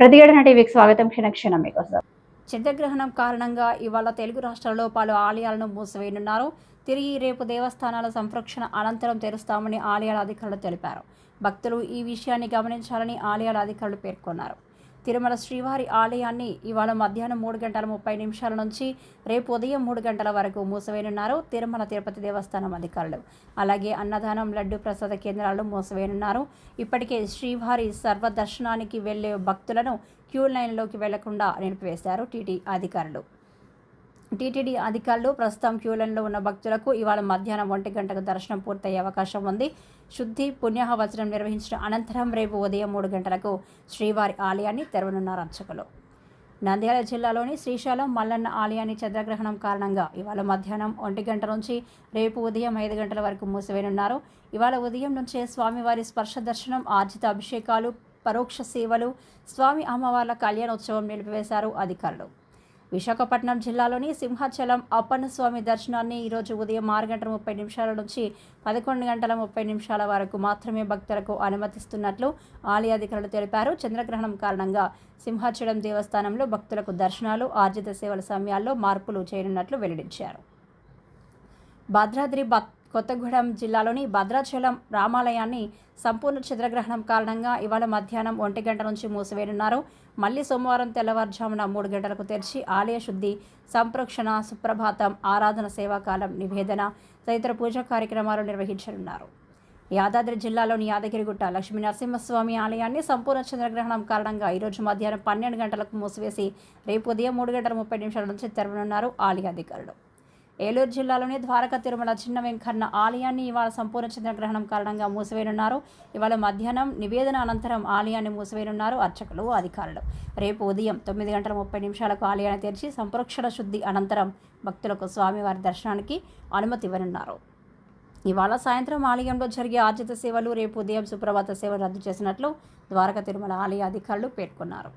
ప్రతిఘటన టీవీకి స్వాగతం క్షణక్షణం మీకోసం. చంద్రగ్రహణం కారణంగా ఇవాళ తెలుగు రాష్ట్రాల్లో పలు ఆలయాలను మూసివేయనున్నారు. తిరిగి రేపు దేవస్థానాల సంరక్షణ అనంతరం తెరుస్తామని ఆలయాల అధికారులు తెలిపారు. భక్తులు ఈ విషయాన్ని గమనించాలని ఆలయాల అధికారులు పేర్కొన్నారు. తిరుమల శ్రీవారి ఆలయాన్ని ఇవాళ మధ్యాహ్నం మూడు గంటల ముప్పై నిమిషాల నుంచి రేపు ఉదయం మూడు గంటల వరకు మూసివేయనున్నారు. తిరుమల తిరుపతి దేవస్థానం అధికారులు. అలాగే అన్నదానం లడ్డు ప్రసాద కేంద్రాలు మూసివేయనున్నారు. ఇప్పటికే శ్రీవారి సర్వదర్శనానికి వెళ్ళే భక్తులను క్యూ లైన్లోకి వెళ్ళకుండా నిలిపివేశారు టీటీ అధికారులు. టీటీడీ అధికారులు ప్రస్తుతం క్యూలైన్లో ఉన్న భక్తులకు ఇవాళ మధ్యాహ్నం ఒంటి గంటకు దర్శనం పూర్తయ్యే అవకాశం ఉంది. శుద్ధి పుణ్యాహవచనం నిర్వహించిన అనంతరం రేపు ఉదయం మూడు గంటలకు శ్రీవారి ఆలయాన్ని తెరవనున్నారు అర్చకులు. నంద్యాల జిల్లాలోని శ్రీశైలం మల్లన్న ఆలయాన్ని చంద్రగ్రహణం కారణంగా ఇవాళ మధ్యాహ్నం ఒంటి గంట నుంచి రేపు ఉదయం ఐదు గంటల వరకు మూసివేయనున్నారు. ఇవాళ ఉదయం నుంచే స్వామివారి స్పర్శ దర్శనం ఆర్జిత అభిషేకాలు పరోక్ష సేవలు స్వామి అమ్మవార్ల కళ్యాణోత్సవం నిలిపివేశారు అధికారులు. విశాఖపట్నం జిల్లాలోని సింహాచలం అప్పన్నస్వామి దర్శనాన్ని ఈరోజు ఉదయం ఆరు గంటల ముప్పై నిమిషాల నుంచి పదకొండు గంటల ముప్పై నిమిషాల వరకు మాత్రమే భక్తులకు అనుమతిస్తున్నట్లు ఆలయ అధికారులు తెలిపారు. చంద్రగ్రహణం కారణంగా సింహాచలం దేవస్థానంలో భక్తులకు దర్శనాలు ఆర్జిత సేవల సమయాల్లో మార్పులు చేయనున్నట్లు వెల్లడించారు. భద్రాద్రి భక్ కొత్తగూడెం జిల్లాలోని భద్రాచలం రామాలయాన్ని సంపూర్ణ చంద్రగ్రహణం కారణంగా ఇవాళ మధ్యాహ్నం ఒంటి గంట నుంచి మూసివేయనున్నారు. మళ్ళీ సోమవారం తెల్లవారుజామున మూడు గంటలకు తెరిచి ఆలయ శుద్ధి సంప్రోక్షణ సుప్రభాతం ఆరాధన సేవాకాలం నివేదన తదితర పూజా కార్యక్రమాలు నిర్వహించనున్నారు. యాదాద్రి జిల్లాలోని యాదగిరిగుట్ట లక్ష్మీ నరసింహస్వామి ఆలయాన్ని సంపూర్ణ చంద్రగ్రహణం కారణంగా ఈరోజు మధ్యాహ్నం పన్నెండు గంటలకు మూసివేసి రేపు ఉదయం మూడు గంటల ముప్పై నిమిషాల నుంచి తెరవనున్నారు ఆలయ అధికారులు. ఏలూరు జిల్లాలోని ద్వారక తిరుమల చిన్న వెంకన్న ఆలయాన్ని ఇవాళ సంపూర్ణ చంద్రగ్రహణం కారణంగా మూసివేయనున్నారు. ఇవాళ మధ్యాహ్నం నివేదన అనంతరం ఆలయాన్ని మూసివేయనున్నారు అర్చకులు అధికారులు. రేపు ఉదయం తొమ్మిది గంటల ముప్పై నిమిషాలకు ఆలయాన్ని తెరిచి సంప్రోక్షణ శుద్ధి అనంతరం భక్తులకు స్వామివారి దర్శనానికి అనుమతి ఇవ్వనున్నారు. ఇవాళ సాయంత్రం ఆలయంలో జరిగే ఆర్జిత సేవలు రేపు ఉదయం సుప్రభాత సేవలు రద్దు చేసినట్లు ద్వారక తిరుమల ఆలయ అధికారులు పేర్కొన్నారు.